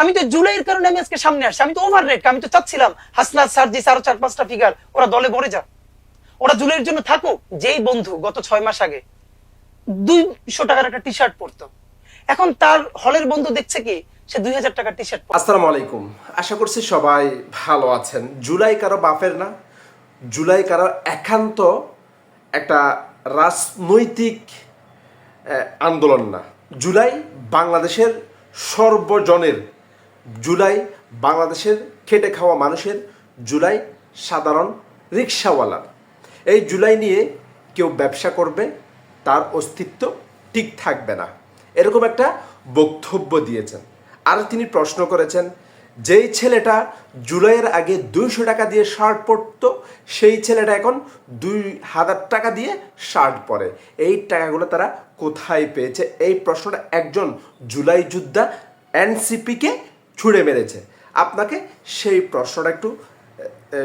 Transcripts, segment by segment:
আমি তো জুলাইয়ের কারণে আমি আজকে সামনে আসছি। আমি তো ওভার রেট আমি তো চাচ্ছিলাম, হাসনাত সার্জিস আরও চার পাঁচটা ফিগার ওরা দলে ভরে যাক। ওরা জুলাইয়ের জন্য থাকুক, যেই বন্ধু, গত ছয় মাস আগে, দুইশো টাকার একটা টি শার্ট পরতো। এখন তার হলের বন্ধু দেখছে কি, সে দুই হাজার টাকার টি শার্ট আসসালামু আলাইকুম। আশা করছি সবাই ভালো আছেন। জুলাই কারও বাপের না, জুলাই কারও একান্ত একটা রাজনৈতিক আন্দোলন না। জুলাই বাংলাদেশের সর্বজনের জুলাই বাংলাদেশের খেটে খাওয়া মানুষের জুলাই সাধারণ রিক্সাওয়ালার। এই জুলাই নিয়ে কেউ ব্যবসা করবে, তার অস্তিত্ব ঠিক থাকবে না। এরকম একটা বক্তব্য দিয়েছেন। আর তিনি প্রশ্ন করেছেন, যেই ছেলেটা জুলাইয়ের আগে দুইশো টাকা দিয়ে শার্ট পরতো, সেই ছেলেটা এখন দুই হাজার টাকা দিয়ে শার্ট পরে। এই টাকাগুলো তারা কোথায় পেয়েছে? এই প্রশ্নটা একজন জুলাই যোদ্ধা এনসিপিকে ছুঁড়ে মেরেছে। আপনাকে সেই প্রশ্নটা একটু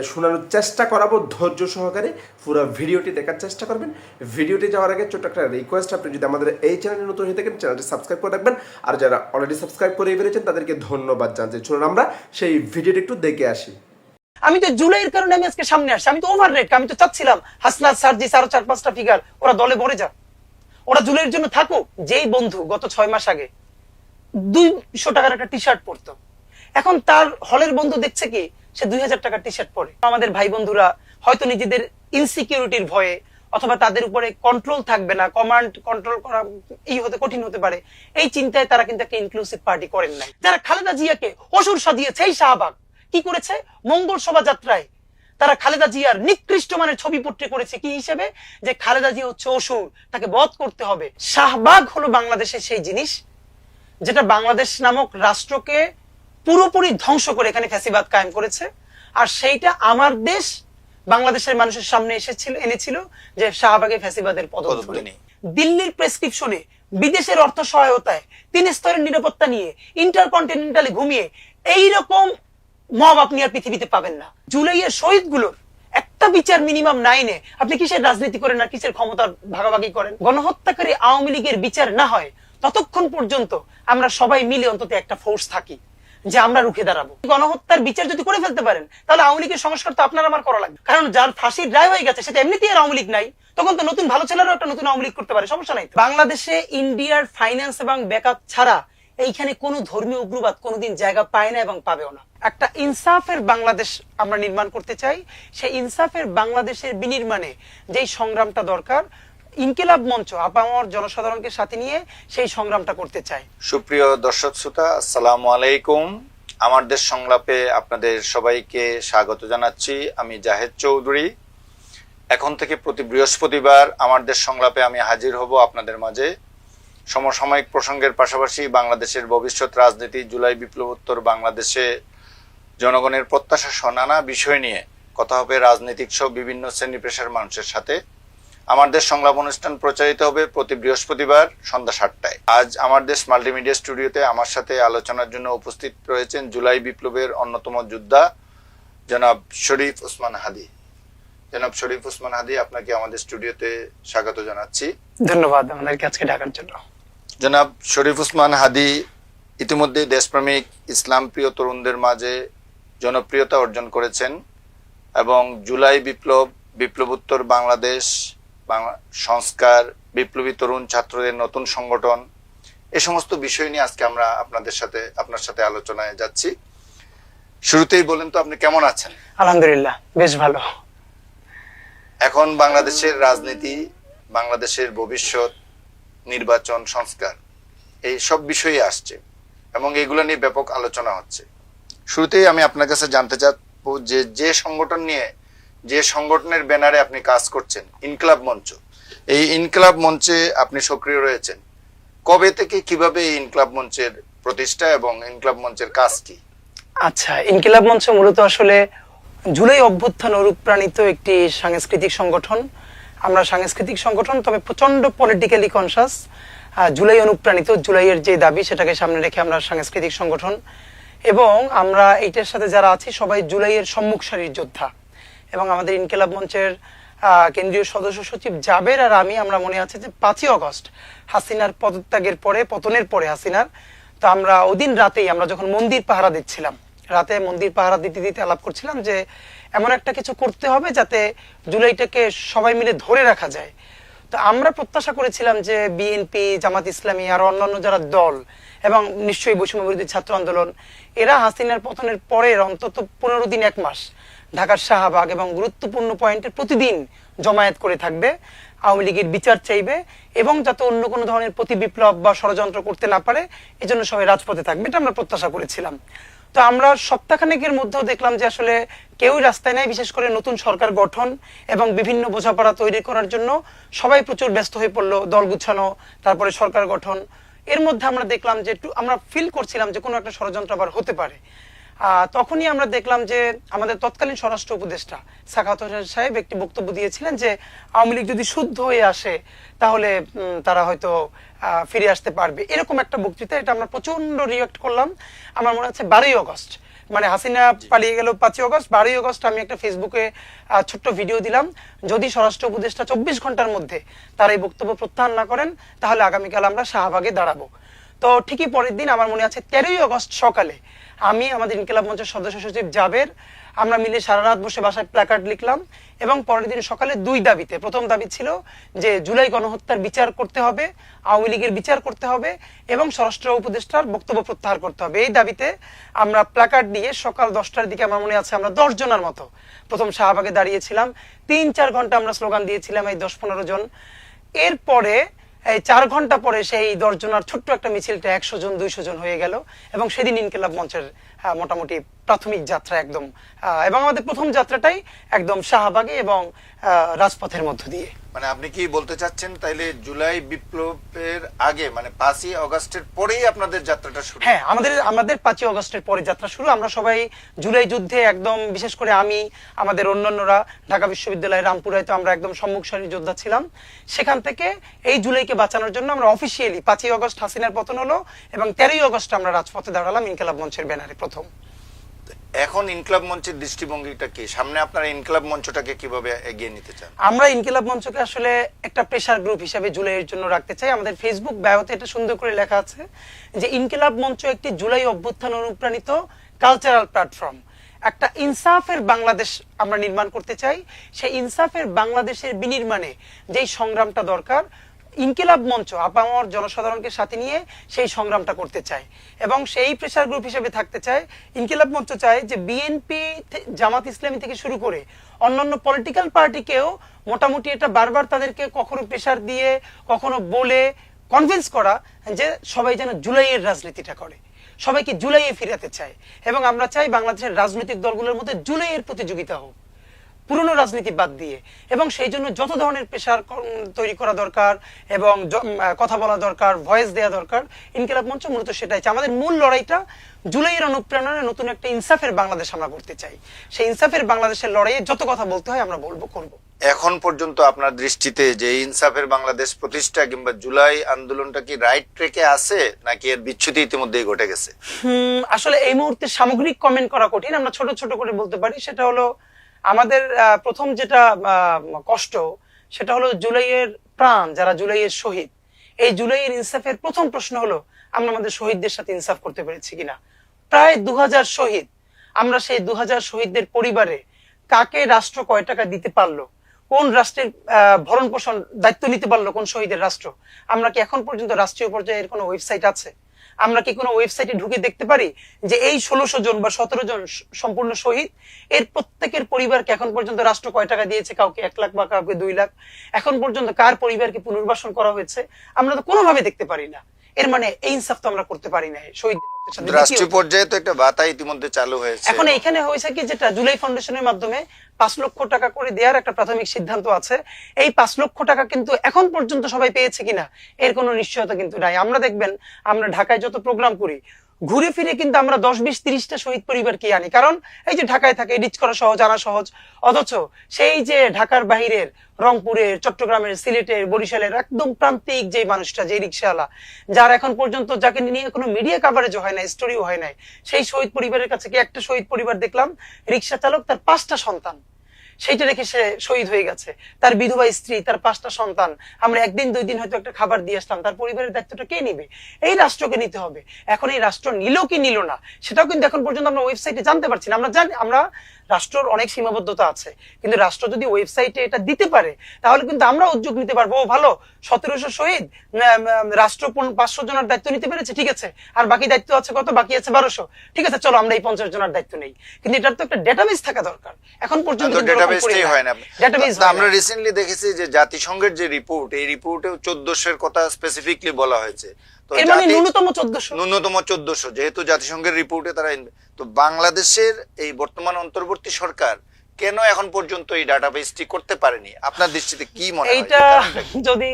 শোনানোর চেষ্টা করাবো। ধৈর্য সহকারে পুরো ভিডিওটি দেখার চেষ্টা করবেন। ভিডিওটি যাওয়ার আগে ছোট্ট একটা রিকোয়েস্ট আপনি যদি আমাদের এই চ্যানেলে নতুন হয়ে থাকেন চ্যানেলটি সাবস্ক্রাইব করে রাখবেন। আর যারা অলরেডি সাবস্ক্রাইব করে ফেলেছেন, তাদেরকে ধন্যবাদ জানতে। চলুন আমরা সেই ভিডিওটি একটু দেখে আসি। আমি তো জুলাইয়ের কারণে আমি আজকে সামনে আসছি। আমি তো ওভার রেট আমি তো চাচ্ছিলাম, হাসনাত সার্জিস আরও চার পাঁচটা ফিগার ওরা দলে ভরে যাক। ওরা জুলাইয়ের জন্য থাকুক, যেই বন্ধু, গত ছয় মাস আগে। দুইশো টাকার একটা টি শার্ট পরতো। এখন তার হলের বন্ধু দেখছে কি, সে দুই হাজার টাকার টি শার্ট পরে। আমাদের ভাই বন্ধুরা হয়তো নিজেদের ইনসিকিউরিটির ভয়ে অথবা তাদের উপরে কন্ট্রোল থাকবে না কমান্ড কন্ট্রোল করা এই হতে কঠিন হতে পারে, এই চিন্তায় তারা কিন্তু একটা ইনক্লুসিভ পার্টি করেন নাই। যারা খালেদা জিয়াকে অসুর সাজিয়েছে, এই শাহবাগ, কি করেছে? মঙ্গল শোভাযাত্রায় তারা খালেদা জিয়ার নিকৃষ্ট মানের ছবি পোট্রে করেছে কি হিসেবে? যে খালেদা জিয়া হচ্ছে অসুর, তাকে বধ করতে হবে। শাহবাগ হলো বাংলাদেশের সেই জিনিস যেটা বাংলাদেশ নামক রাষ্ট্রকে পুরোপুরি ধ্বংস করে এখানে ফ্যাসিবাদ কায়েম করেছে। আর সেইটা আমার দেশ বাংলাদেশের মানুষের সামনে এসেছিল এনেছিল যে শাহবাগে ফ্যাসিবাদের পদধ্বনি। দিল্লির প্রেসক্রিপশনে বিদেশের অর্থ সহায়তায় তিন স্তরের নিরাপত্তা নিয়ে ইন্টারকন্টিনেন্টালে ঘুমিয়ে এই রকম মব আপনি আর পৃথিবীতে পাবেন না। জুলাইয়ের শহীদগুলোর একটা বিচার মিনিমাম নাইনে আপনি কিসের রাজনীতি করেন আর কিসের ক্ষমতার ভাগাভাগি করেন? গণহত্যাকারী আওয়ামী লীগের বিচার না হয় ততক্ষণ পর্যন্ত আমরা সবাই মিলে অন্তত একটা ফোর্স থাকি যে আমরা রুখে দাঁড়াবো। গণহত্যার বিচার যদি করে ফেলতে পারেন, তাহলে আওয়ামী লীগের সংস্কার তো আপনার আমার করা লাগবে। কারণ যার ফাঁসির রায় হয়ে গেছে সেটা এমনিতেই আর আওয়ামী লীগ নাই, তখন তো নতুন ভালো ছেলেরাও একটা নতুন আওয়ামী লীগ করতে পারে, সমস্যা নাই বাংলাদেশে ইন্ডিয়ার ফাইন্যান্স এবং ব্যাকআপ ছাড়া এইখানে কোনো ধর্মীয় উগ্রবাদ কোনোদিন জায়গা পায় না এবং পাবেও না। একটা ইনসাফের বাংলাদেশ আমরা নির্মাণ করতে চাই, সেই ইনসাফের বাংলাদেশের বিনির্মাণে যেই সংগ্রামটা দরকার ইনকিলাব মঞ্চ আপামর জনসাধারণকে সাথে নিয়ে সেই সংগ্রামটা করতে চাই সুপ্রিয় দর্শক শ্রোতা, আসসালামু আলাইকুম। আমার দেশ সংলাপে আপনাদের সবাইকে স্বাগত জানাচ্ছি। আমি জাহেদ চৌধুরী। এখন থেকে প্রতি বৃহস্পতিবার আমার দেশ সংলাপে আমি হাজির হব আপনাদের মাঝে। সমসাময়িক প্রসঙ্গের পাশাপাশি বাংলাদেশের ভবিষ্যৎ রাজনীতি, জুলাই বিপ্লবোত্তর, বাংলাদেশে জনগণের প্রত্যাশা সহ নানা বিষয় নিয়ে কথা হবে রাজনৈতিক সহ বিভিন্ন শ্রেণি পেশার মানুষের সাথে। আমার দেশ সংলাপ অনুষ্ঠান প্রচারিত হবে প্রতি বৃহস্পতিবার সন্ধ্যা সাতটায়। আজ আমার দেশ মাল্টিমিডিয়া স্টুডিওতে আমার সাথে আলোচনার জন্য উপস্থিত রয়েছেন জুলাই বিপ্লবের অন্যতম যোদ্ধা জনাব শরীফ ওসমান হাদি। জনাব শরীফ ওসমান হাদি আপনাকে আমাদের স্টুডিওতে স্বাগত জানাচ্ছি। ধন্যবাদ আমাদেরকে আজকে ডাকার জন্য। জনাব শরীফ উসমান হাদি ইতিমধ্যে দেশপ্রেমিক ইসলাম প্রিয় তরুণদের মাঝে জনপ্রিয়তা অর্জন করেছেন এবং জুলাই বিপ্লব বিপ্লবোত্তর বাংলাদেশ বাংলা সংস্কার বিপ্লবী তরুণ ছাত্রদের নতুন সংগঠন এ সমস্ত বিষয় নিয়ে আজকে আমরা আপনাদের সাথে আপনার সাথে আলোচনায় যাচ্ছি। শুরুতেই বলেন তো আপনি কেমন আছেন? আলহামদুলিল্লাহ বেশ ভালো। এখন বাংলাদেশের রাজনীতি বাংলাদেশের ভবিষ্যৎ নির্বাচন সংস্কার এই সব বিষয়ে আসছে এবং এগুলো নিয়ে ব্যাপক আলোচনা হচ্ছে। শুরুতেই আমি আপনার কাছে জানতে চাবো যে যে সংগঠন নিয়ে যে সংগঠনের ব্যানারে আপনি কাজ করছেন, ইনকলাব মঞ্চ। এই ইনকলাব মঞ্চে আপনি সক্রিয় রয়েছেন। কবে থেকে কীভাবে এই ইনকলাব মঞ্চের প্রতিষ্ঠা এবং ইনকলাব মঞ্চের কাজ কি? আচ্ছা ইনকিলাব মঞ্চ মূলত আসলে জুলাই অভ্যুত্থান অনুপ্রাণিত একটি সাংস্কৃতিক সংগঠন। আমরা সাংস্কৃতিক সংগঠন, তবে প্রচণ্ড পলিটিক্যালি কনসাস জুলাই অনুপ্রাণিত জুলাইয়ের যে দাবি সেটাকে সামনে রেখে আমরা সাংস্কৃতিক সংগঠন। এবং আমরা এইটার সাথে যারা আছি, সবাই জুলাইয়ের সম্মুখ সারির যোদ্ধা। এবং আমাদের ইনকিলাব মঞ্চের কেন্দ্রীয় সদস্য সচিব জাবের আর আমি, আমরা মনে আছে যে পাঁচই অগস্ট হাসিনার পদত্যাগের পরে, পতনের পরে হাসিনার। তো আমরা ওদিন রাতেই আমরা যখন মন্দির পাহারা দিচ্ছিলাম, রাতে মন্দির পাহারা দিতে দিতে আলাপ করছিলাম যে এমন একটা কিছু করতে হবে যাতে জুলাইটাকে সবাই মিলে ধরে রাখা যায়। তো আমরা প্রত্যাশা করেছিলাম যে বিএনপি, জামাত ইসলামী, আর অন্যান্য যারা দল এবং নিশ্চয়ই বৈষম্য বিরোধী ছাত্র আন্দোলন, এরা হাসিনার পতনের পরের অন্তত পনেরো দিন, এক মাস ঢাকার শাহবাগ এবং গুরুত্বপূর্ণ পয়েন্টে প্রতিদিন জমায়েত করে থাকবে। আওয়ামী লীগের বিচার চাইবে এবং যাতে অন্য কোনো ধরনের প্রতি বিপ্লব বা ষড়যন্ত্র করতে না পারে, এজন্য সবাই রাজপথে থাকবে, এটা আমরা প্রত্যাশা করেছিলাম। তো আমরা সপ্তাহখানেকের মধ্যেও দেখলাম যে আসলে কেউই রাস্তায় নাই, বিশেষ করে নতুন সরকার গঠন এবং বিভিন্ন বোঝাপড়া তৈরি করার জন্য সবাই প্রচুর ব্যস্ত হয়ে পড়ল, দল গুছানো, তারপরে সরকার গঠন। এর মধ্যে আমরা দেখলাম যে একটু আমরা ফিল করছিলাম যে কোনো একটা ষড়যন্ত্র আবার হতে পারে। তখনই আমরা দেখলাম যে আমাদের তৎকালীন স্বরাষ্ট্র উপদেষ্টা সাখাত হোসেন সাহেব একটি বক্তব্য দিয়েছিলেন যে আওয়ামী লীগ যদি শুদ্ধ হয়ে আসে, তাহলে তারা হয়তো ফিরে আসতে পারবে। এরকম একটা বক্তৃতা, এটা আমরা প্রচণ্ড রিয়েক্ট করলাম। আমার মনে হচ্ছে বারোই অগস্ট মানে হাসিনা পালিয়ে গেল পাঁচই অগস্ট বারোই অগস্ট আমি একটা ফেসবুকে ছোট্ট ভিডিও দিলাম। যদি স্বরাষ্ট্র উপদেষ্টা চব্বিশ ঘণ্টার মধ্যে তার এই বক্তব্য প্রত্যাহার না করেন, তাহলে আগামীকাল আমরা শাহবাগে দাঁড়াবো। তো ঠিকই পরের দিন আমার মনে আছে তেরোই আগস্ট সকালে আমি, আমাদের ইনকিলাব মঞ্চের সদস্য সচিব জাবের, আমরা মিলে সারা রাত বসে বাসায় প্ল্যাকার্ড লিখলাম এবং পরের দিন সকালে দুই দাবিতে, প্রথম দাবি ছিল যে জুলাই গণহত্যার বিচার করতে হবে, আওয়ামী লীগের বিচার করতে হবে এবং স্বরাষ্ট্র উপদেষ্টার বক্তব্য প্রত্যাহার করতে হবে। এই দাবিতে আমরা প্ল্যাকার্ড দিয়ে সকাল দশটার দিকে আমার মনে আছে আমরা দশ জনের মতো, প্রথম শাহবাগে দাঁড়িয়েছিলাম। তিন চার ঘণ্টা আমরা স্লোগান দিয়েছিলাম এই দশ পনেরো জন। এরপরে এই চার ঘণ্টা পরে সেই দশজনার ছোট্ট একটা মিছিলটা একশো জন দুইশো জন হয়ে গেল এবং সেদিন ইনকিলাব মঞ্চের আহ, মোটামুটি প্রাথমিক যাত্রা একদম এবং আমাদের প্রথম যাত্রাটাই একদম শাহবাগে এবং রাজপথের মধ্য দিয়ে। মানে আপনি কি বলতে চাচ্ছেন তাইলে জুলাই বিপ্লবের আগে মানে পাঁচই অগস্টের পরেই আপনাদের যাত্রাটা শুরু? হ্যাঁ আমাদের আমাদের পাঁচই অগস্টের পরে যাত্রা শুরু। আমরা সবাই জুলাই যুদ্ধে একদম বিশেষ করে আমি আমাদের অন্যান্যরা ঢাকা বিশ্ববিদ্যালয়ের রামপুরায় তো আমরা একদম সম্মুখ সারির যোদ্ধা ছিলাম। সেখান থেকে এই জুলাইকে বাঁচানোর জন্য আমরা অফিসিয়ালি পাঁচই অগস্ট হাসিনার পতন হলো এবং তেরোই অগস্ট আমরা রাজপথে দাঁড়ালাম ইনকেলাব মঞ্চের ব্যানারে প্রথম। এখন ইনকলাব মঞ্চের দৃষ্টিভঙ্গিটা কি? সামনে আপনারা ইনকলাব মঞ্চটাকে কীভাবে এগিয়ে নিতে চান? আমরা ইনকিলাব মঞ্চকে আসলে একটা প্রেশার গ্রুপ হিসেবে জুলাইয়ের জন্য রাখতে চাই। আমাদের ফেসবুক বায়োতে এটা সুন্দর করে লেখা আছে যে, ইনকিলাব মঞ্চ একটি জুলাই অভ্যুত্থান অনুপ্রাণিত কালচারাল প্ল্যাটফর্ম একটা ইনসাফের বাংলাদেশ আমরা নির্মাণ করতে চাই। সেই ইনসাফের বাংলাদেশের বিনির্মাণে যেই সংগ্রামটা দরকার ইনকিলাব মঞ্চ আপামর জনসাধারণকে সাথে নিয়ে সেই সংগ্রামটা করতে চায়। এবং সেই প্রেসার গ্রুপ হিসেবে থাকতে চায়। ইনকিলাব মঞ্চ চায় যে বিএনপি জামাত ইসলামী থেকে শুরু করে অন্যান্য পলিটিক্যাল পার্টিকেও মোটামুটি এটা বারবার তাদেরকে কখনো প্রেসার দিয়ে, কখনো বলে কনভিন্স করা যে সবাই যেন জুলাইয়ের রাজনীতিটা করে। সবাইকে জুলাইয়ে ফিরাতে চায়। এবং আমরা চাই বাংলাদেশের রাজনৈতিক দলগুলোর মধ্যে জুলাইয়ের প্রতিযোগিতা হোক। পুরনো রাজনীতি বাদ দিয়ে। এবং সেই জন্য যত ধরনের পেশার তৈরি করা দরকার এবং কথা বলা দরকার ভয়েস দেওয়া দরকার ইনকিলাব মঞ্চ মূলত সেটাই চাই। আমাদের মূল লড়াইটা জুলাইয়ের অনুপ্রেরণায় নতুন একটা ইনসাফের বাংলাদেশ আমরা করতে চাই। সেই ইনসাফের বাংলাদেশের লড়াইয়ে যত কথা বলতে হয় আমরা বলব করব। এখন পর্যন্ত আপনার দৃষ্টিতে যে ইনসাফের বাংলাদেশ প্রতিষ্ঠা কিংবা জুলাই আন্দোলনটা কি রাইট ট্রেকে আছে নাকি এর বিচ্ছুতি ইতিমধ্যেই ঘটে গেছে? হুম, আসলে এই মুহূর্তে সামগ্রিক কমেন্ট করা কঠিন। আমরা ছোট ছোট করে বলতে পারি সেটা হলো আমাদের প্রথম যেটা কষ্ট, সেটা হলো জুলাইয়ের প্রাণ, যারা জুলাইয়ের শহীদ। এই জুলাইয়ের ইনসাফের প্রথম প্রশ্ন হলো, আমরা আমাদের শহীদদের সাথে ইনসাফ করতে পেরেছি কিনা? প্রায় দু হাজার শহীদ, আমরা সেই দু হাজার শহীদদের পরিবারে কাকে রাষ্ট্র কয় টাকা দিতে পারল? কোন রাষ্ট্রের ভরণ পোষণ দায়িত্ব নিতে পারল কোন শহীদের রাষ্ট্র? আমরা কি এখন পর্যন্ত রাষ্ট্রীয় পর্যায়ে এর কোনো ওয়েবসাইট আছে? আমরা কি কোনো ওয়েবসাইটে ঢুকে দেখতে পারি যে এই ষোলোশো জন বা সতেরো জন সম্পূর্ণ শহীদ? এর প্রত্যেকের পরিবারকে এখন পর্যন্ত রাষ্ট্র কয় টাকা দিয়েছে? কাউকে এক লাখ বা কাউকে দুই লাখ। এখন পর্যন্ত কার পরিবারকে পুনর্বাসন করা হয়েছে? আমরা তো কোনোভাবে দেখতে পারি না। এর মানে এই ইনসাফ তো আমরা করতে পারি না শহীদদের রাষ্ট্রীয় পর্যায়ে তো একটা বাতা ইতিমধ্যে চালু হয়েছে। এখন এইখানে হয়েছে কি যেটা জুলাই ফাউন্ডেশনের মাধ্যমে পাঁচ লক্ষ টাকা করে দেওয়ার একটা প্রাথমিক সিদ্ধান্ত আছে। এই পাঁচ লক্ষ টাকা কিন্তু এখন পর্যন্ত সবাই পেয়েছে কিনা এর কোনো নিশ্চয়তা কিন্তু নাই। আমরা দেখবেন আমরা ঢাকায় যত প্রোগ্রাম করি ঘুরে ফিরে কিন্তু আমরা দশ, বিশ, তিরিশটা শহীদ পরিবারকে আনি। কারণ এই যে ঢাকায় থাকে রিচ করা সহজ, আনা সহজ। অথচ সেই যে ঢাকার বাহিরের, রংপুরের, চট্টগ্রামের, সিলেটের, বরিশালের একদম প্রান্তিক যে মানুষটা যে রিক্সাওয়ালা যার এখন পর্যন্ত যাকে নিয়ে কোনো মিডিয়া কাভারেজ হয় না স্টোরিও হয় নাই, সেই শহীদ পরিবারের কাছে কি একটা শহীদ পরিবার দেখলাম? রিক্সা চালক তার পাঁচটা সন্তান। সেইটা রেখে সে শহীদ হয়ে গেছে। তার বিধবা স্ত্রী, তার পাঁচটা সন্তান। আমরা একদিন, দুই দিন হয়তো একটা খাবার দিয়ে আসলাম। তার পরিবারের দায়িত্বটা কে নিবে? এই রাষ্ট্রকে নিতে হবে। এখন এই রাষ্ট্র নিল কি নিল না, সেটাও কিন্তু এখন পর্যন্ত আমরা ওয়েবসাইটে জানতে পারছি না। আমরা জানি, আমরা রাষ্ট্রের অনেক সীমাবদ্ধতা আছে। কিন্তু রাষ্ট্র যদি ওয়েবসাইটে এটা দিতে পারে তাহলে কিন্তু আমরা উদ্যোগ নিতে পারব। ও ভালো সতেরোশো শহীদ রাষ্ট্র পাঁচশো জনের দায়িত্ব নিতে পেরেছে ঠিক আছে। আর বাকি দায়িত্ব আছে কত? বাকি আছে বারোশো। ঠিক আছে চলো আমরা এই পঞ্চাশ জনের দায়িত্ব নেই। কিন্তু এটার তো একটা ডেটাবেস থাকা দরকার। এখন পর্যন্ত ডেটাবেসটাই হয় না। ডেটাবেস আমরা রিসেন্টলি দেখেছি যে জাতিসংঘের যে রিপোর্ট এই রিপোর্টেও চোদ্দশোর কথা স্পেসিফিকলি বলা হয়েছে। তো মানে ন্যূনতম চোদ্দশো। ন্যূনতম চোদ্দশো যেহেতু জাতিসংঘের রিপোর্টে তারা তো বাংলাদেশের এই বর্তমান অন্তর্বর্তী সরকার কেন এখন পর্যন্ত এই ডাটাবেসটি করতে পারেনি? আপনার দৃষ্টিতে কি মনে হয়? কি? যদি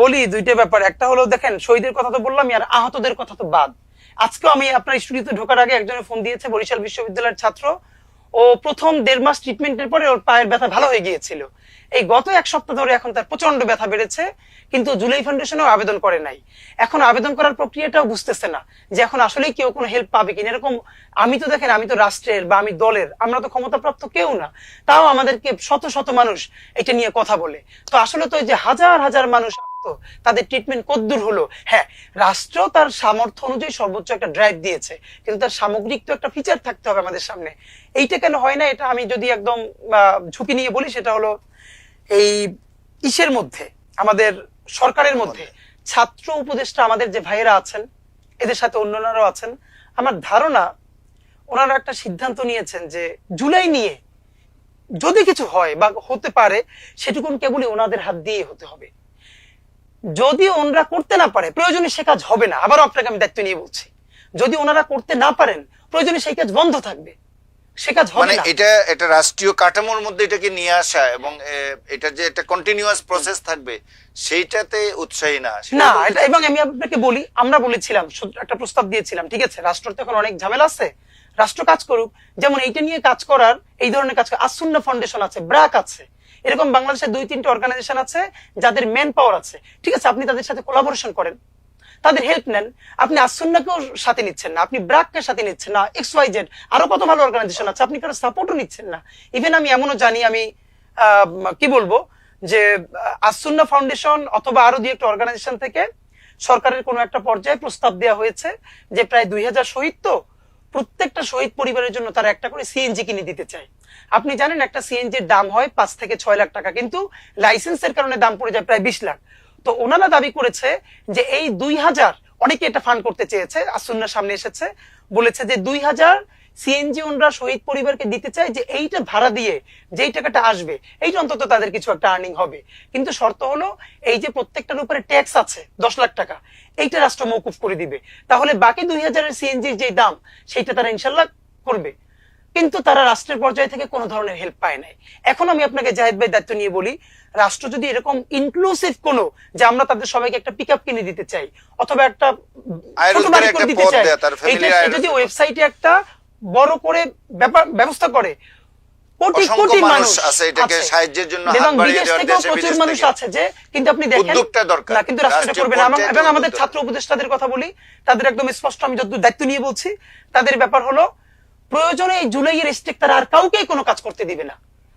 বলি দুইটা ব্যাপার একটা হলো দেখেন শহীদের কথা তো বললাম আর আহতদের কথা তো বাদ। আজকেও আমি আপনার স্টুডিওতে ঢোকার আগে একজনের ফোন দিয়েছে বরিশাল বিশ্ববিদ্যালয়ের ছাত্র। ও প্রথম দেড় মাস ট্রিটমেন্টের পরে ওর পায়ের ব্যথা ভালো হয়ে গিয়েছিল। এই গত এক সপ্তাহ ধরে এখন তার প্রচণ্ড ব্যথা বেড়েছে, কিন্তু জুলাই ফাউন্ডেশনেও আবেদন করে নাই। এখন আবেদন করার প্রক্রিয়াটাও বুঝতেছে না যে এখন আসলেই কেউ কোনো হেল্প পাবে কিনা। এরকম আমি তো দেখেন, আমি তো রাষ্ট্রের বা আমি দলের, আমরা তো ক্ষমতাপ্রাপ্ত কেউ না, তাও আমাদেরকে শত শত মানুষ এটা নিয়ে কথা বলে। তো আসলে তো যে হাজার হাজার মানুষ তাদের ট্রিটমেন্ট কদ্দূর হলো। হ্যাঁ রাষ্ট্র তার সামর্থ্য অনুযায়ী সর্বোচ্চ একটা ড্রাইভ দিয়েছে, কিন্তু তার সামগ্রিক তো একটা ফিচার থাকতে হবে আমাদের সামনে। এইটা কেন হয় না, এটা আমি যদি একদম ঝুঁকি নিয়ে বলি, সেটা হলো এই ইসের মধ্যে, আমাদের সরকারের মধ্যে, ছাত্র উপদেষ্টা আমাদের যে ভাইয়েরা আছেন, এদের সাথে অন্যান্যরাও আছেন, আমার ধারণা ওনারা একটা সিদ্ধান্ত নিয়েছেন যে জুলাই নিয়ে যদি কিছু হয় বা হতে পারে, সেটুকুন কেবলই ওনাদের হাত দিয়ে হতে হবে। যদি ওনারা করতে না পারে, প্রয়োজনে সে কাজ হবে না। আবার আপনাকে আমি দায়িত্ব নিয়ে বলছি। যদি ওনারা করতে না পারেন, প্রয়োজনে সেই কাজ বন্ধ থাকবে। সে কাজ হবে মানে না। এটা এটা রাষ্ট্রীয় কাঠামোর মধ্যে এটাকে নিয়ে আসা এবং এটা যে একটা কন্টিনিউয়াস প্রসেস থাকবে সেইটাতে উৎসাহী না না এটা এবং আমি আপনাকে বলি আমরা বলেছিলাম একটা প্রস্তাব দিয়েছিলাম ঠিক আছে? রাষ্ট্র তো এখন অনেক ঝামেলা আছে। রাষ্ট্র কাজ করুক যেমন এইটা নিয়ে কাজ করার এই ধরনের কাজ আসুন্না ফাউন্ডেশন আছে ব্রাক আছে। এরকম বাংলাদেশে দুই তিনটে অর্গানাইজেশন আছে যাদের ম্যান পাওয়ার আছে। ঠিক আছে আপনি তাদের সাথে কোলাবোরেশন করেন। তাদের হেল্প নেন। আপনি আসুন্নাকেও সাথে নিচ্ছেন না, আপনি ব্রাককে সাথে নিচ্ছেন না এক্স ওয়াই জেড আরও কত ভালো অর্গানাইজেশন আছে, আপনি কারও সাপোর্টও নিচ্ছেন না। ইভেন আমি এমনও জানি, আমি কি বলব, যে আসুন্না ফাউন্ডেশন অথবা আরও দুই একটা অর্গানাইজেশন থেকে সরকারের কোনো একটা পর্যায়ে প্রস্তাব দেওয়া হয়েছে যে, প্রায় দুই হাজার শহীদ তো প্রত্যেকটা শহীদ পরিবারের জন্য তারা একটা করে সিএনজি কিনে দিতে চায়। আপনি জানেন একটা সিএনজির দাম হয় পাঁচ থেকে ছয় লাখ টাকা, কিন্তু লাইসেন্সের কারণে দাম পড়ে যায় প্রায় বিশ লাখ। তো ওনারা দাবি করেছে যে এই দুই হাজার অনেকে এটা ফান্ড করতে চেয়েছে আসুন্নার সামনে এসেছে, বলেছে যে দুই হাজার সিএনজি ওনরা শহীদ পরিবারকে দিতে চায় যে এইটা ভাড়া দিয়ে যেই টাকাটা আসবে, এইটা অন্তত তাদের কিছু একটা আর্নিং হবে। কিন্তু শর্ত হলো এই যে প্রত্যেকটার উপরে ট্যাক্স আছে, দশ লাখ টাকা, এইটা রাষ্ট্র মৌকুফ করে দিবে। তাহলে বাকি দুই হাজারের সিএনজির যে দাম, সেইটা তারা ইনশাল্লাহ করবে। কিন্তু তারা রাষ্ট্রের পর্যায় থেকে কোনো ধরনের হেল্প পায় নাই। এখন আমি আপনাকে জাহেদ ভাই দায়িত্ব নিয়ে বলি রাষ্ট্র যদি এরকম ইনক্লুসিভ কোনো যে আমরা তাদের সবাইকে একটা পিক কিনে দিতে চাই অথবা একটা দিতে চাই যদি ওয়েবসাইটে একটা বড় করে ব্যাপার ব্যবস্থা করে কোটি কোটি মানুষ মানুষ আছে এটাকে সাহায্যের জন্য হাত বাড়িয়ে দেওয়ার দেশে প্রচুর মানুষ আছে যে কিন্তু আপনি দেখেন উদ্যোগটা দরকার। না কিন্তু রাষ্ট্র করবে না। এবং আমাদের ছাত্র উপদেষ্টাদের কথা বলি তাদের একদম স্পষ্ট আমি যত দায়িত্ব নিয়ে বলছি তাদের ব্যাপার হলো প্রয়োজনে এই জুলাইয়ের স্টেক তারা আর কাউকেই কোনো কাজ করতে দিবে না।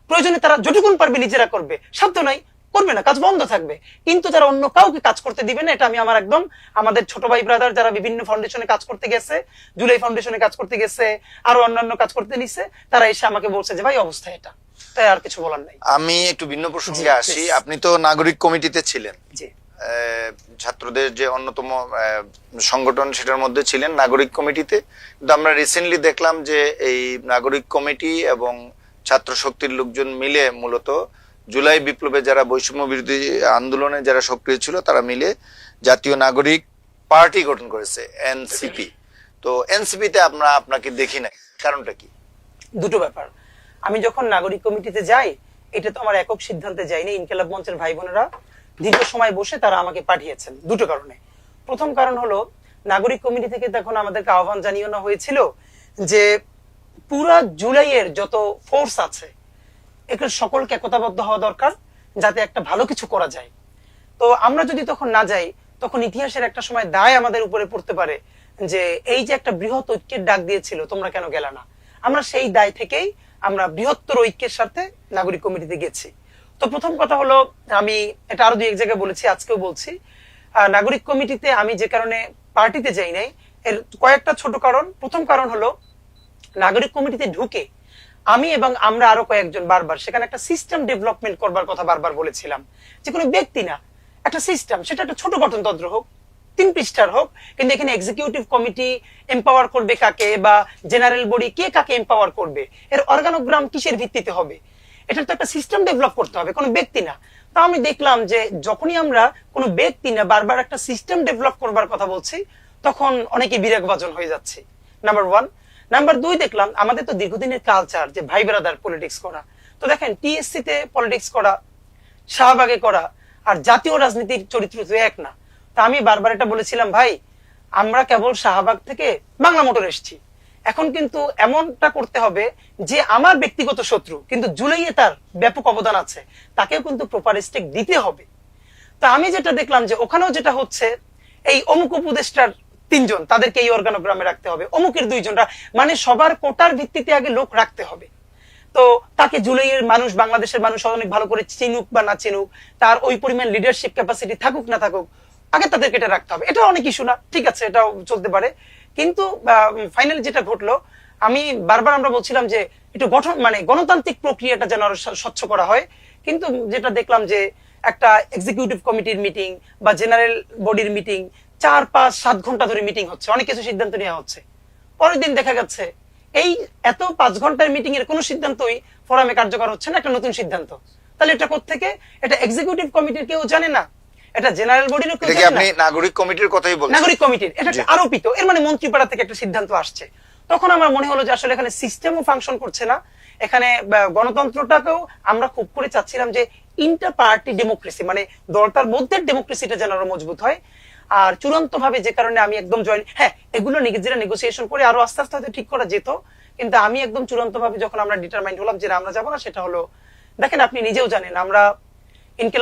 প্রয়োজনে তারা যতটুকুন পারবে নিজেরা করবে। সাধ্য নাই করবে না কাজ বন্ধ থাকবে। কিন্তু তারা অন্য কাউকে কাজ করতে দিবে না এটা আমি আমার একদম আমাদের ছোট ভাই ব্রাদার যারা বিভিন্ন ফাউন্ডেশনে কাজ করতে গেছে জুলাই ফাউন্ডেশনে কাজ করতে গেছে আরও অন্যান্য কাজ করতে নিচ্ছে তারা এসে আমাকে বলছে যে ভাই অবস্থা এটা। তাই আর কিছু বলার নাই। আমি একটু ভিন্ন প্রসঙ্গে আসি। আপনি তো নাগরিক কমিটিতে ছিলেন। জি। ছাত্রদের যে অন্যতম সংগঠন সেটার মধ্যে ছিলেন নাগরিক কমিটিতে। কিন্তু আমরা রিসেন্টলি দেখলাম যে এই নাগরিক কমিটি এবং ছাত্র শক্তির লোকজন মিলে মূলত জুলাই বিপ্লবে যারা বৈষম্য বিরোধী আন্দোলনে যারা সক্রিয় ছিল, তারা মিলে জাতীয় নাগরিক পার্টি গঠন করেছে এনসিপি তো এনসিপিতে আমরা আপনাকে দেখি না কারণটা কি? দুটো ব্যাপার। আমি যখন নাগরিক কমিটিতে যাই, এটা তো আমার একক সিদ্ধান্তে যাইনি ইনকেলাব মঞ্চের ভাই বোনেরা দীর্ঘ সময় বসে তারা আমাকে পাঠিয়েছেন, দুটো কারণে। প্রথম কারণ হলো, নাগরিক কমিটি থেকে তখন আমাদেরকে আহ্বান জানিয়ে হয়েছিল যে পুরা জুলাইয়ের যত ফোর্স আছে এগুলো সকলকে একতাবদ্ধ হওয়া দরকার, যাতে একটা ভালো কিছু করা যায়। তো আমরা যদি তখন না যাই, তখন ইতিহাসের একটা সময় দায় আমাদের উপরে পড়তে পারে যে এই যে একটা বৃহৎ ঐক্যের ডাক দিয়েছিল, তোমরা কেন গেলা না? আমরা সেই দায় থেকেই আমরা বৃহত্তর ঐক্যের সাথে নাগরিক কমিটিতে গেছি। তো প্রথম কথা হলো, আমি এটা আরও দুই এক জায়গায় বলেছি, আজকেও বলছি। নাগরিক কমিটিতে আমি যে কারণে পার্টিতে যাই নাই, এর কয়েকটা ছোট কারণ। প্রথম কারণ হলো, নাগরিক কমিটিতে ঢুকে আমি এবং আমরা আরও কয়েকজন বারবার, সেখানে একটা সিস্টেম ডেভেলপমেন্ট করবার কথা বারবার বলেছিলাম। যে কোনো ব্যক্তি না, একটা সিস্টেম সেটা একটা ছোট গঠনতন্ত্র হোক, তিন পৃষ্ঠার হোক, কিন্তু এখানে এক্সিকিউটিভ কমিটি এম্পাওয়ার করবে কাকে বা জেনারেল বডি কে কাকে এম্পাওয়ার করবে, এর অর্গানোগ্রাম কিসের ভিত্তিতে হবে? এটা তো একটা সিস্টেম ডেভেলপ করতে হবে, কোনো ব্যক্তি না। তো আমি দেখলাম যে যখনই আমরা কোনো ব্যক্তি না বারবার একটা সিস্টেম ডেভেলপ করবার কথা বলছি, তখন অনেকে বিরাগভাজন হয়ে যাচ্ছে। নাম্বার ওয়ান নাম্বার দুই দেখলাম, আমাদের তো দীর্ঘদিনের কালচার যে ভাই ব্রাদার পলিটিক্স করা। তো দেখেন টিএসসি তে পলিটিক্স করা, শাহবাগে করা, আর জাতীয় রাজনীতির চরিত্র তো এক না। তা আমি বারবার এটা বলেছিলাম, ভাই, আমরা কেবল শাহবাগ থেকে বাংলা মোটর এসেছি। এখন কিন্তু এমনটা করতে হবে যে আমার ব্যক্তিগত শত্রু, কিন্তু জুলাইয়ে তার ব্যাপক অবদান আছে, তাকেও কিন্তু প্রপার স্টেক দিতে হবে। তা আমি যেটা দেখলাম যে ওখানেও যেটা হচ্ছে, এই অমুক উপদেষ্টার তিনজন, তাদেরকে এই অর্গানোগ্রামে রাখতে হবে। অমুকের দুইজনরা মানে সবার কোটার ভিত্তিতে আগে লোক রাখতে হবে। তো তাকে জুলাইয়ের মানুষ, বাংলাদেশের মানুষ অনেক ভালো করে চিনুক বা না চিনুক, তার ওই পরিমাণ লিডারশিপ ক্যাপাসিটি থাকুক না থাকুক, আগে তাদেরকে এটা রাখতে হবে। এটা অনেক ইস্যু না, ঠিক আছে, এটাও চলতে পারে। কিন্তু ফাইনালি যেটা ঘটলো, আমি বারবার আমরা বলছিলাম যে একটু গঠন মানে গণতান্ত্রিক প্রক্রিয়াটা যেন আরও স্বচ্ছ করা হয়। কিন্তু যেটা দেখলাম যে একটা এক্সিকিউটিভ কমিটির মিটিং বা জেনারেল বডির মিটিং চার, পাঁচ, সাত ঘণ্টা ধরে মিটিং হচ্ছে। অনেক কিছু সিদ্ধান্ত নেওয়া হচ্ছে। পরের দিন দেখা যাচ্ছে এই এত পাঁচ ঘণ্টার মিটিং এর কোনো সিদ্ধান্তই ফোরামে কার্যকর হচ্ছে না, একটা নতুন সিদ্ধান্ত। তাহলে এটা থেকে এটা এক্সিকিউটিভ কমিটির কেউ জানে না। এটা জেনারেল বডিরও কেউ এটা আপনি নাগরিক কমিটির কথাই বলছেন? নাগরিক কমিটির এটা একটা আরোপিত। এর মানে মন্ত্রীপাড়া থেকে একটা সিদ্ধান্ত আসছে। তখন আমার মনে হলো যে আসলে এখানে সিস্টেমও ফাংশন করছে না। এখানে গণতন্ত্রটাকেও আমরা খুব করে চাচ্ছিলাম যে ইন্টার পার্টি ডেমোক্রেসি মানে দলটার মধ্যে ডেমোক্রেসিটা যেন আরও মজবুত হয়। আর চূড়ান্ত ভাবে যে কারণে আমি একদম জয়েন হ্যাঁ এগুলো নিজেরা নেগোসিয়েশন করে আরও আস্তে আস্তে হয়তো ঠিক করা যেত। কিন্তু আমি একদম চূড়ান্ত ভাবে যখন আমরা ডিটারমাইন্ড হলাম যে আমরা যাব না সেটা হলো দেখেন আপনি নিজেও জানেন আমরা ইনকিলাব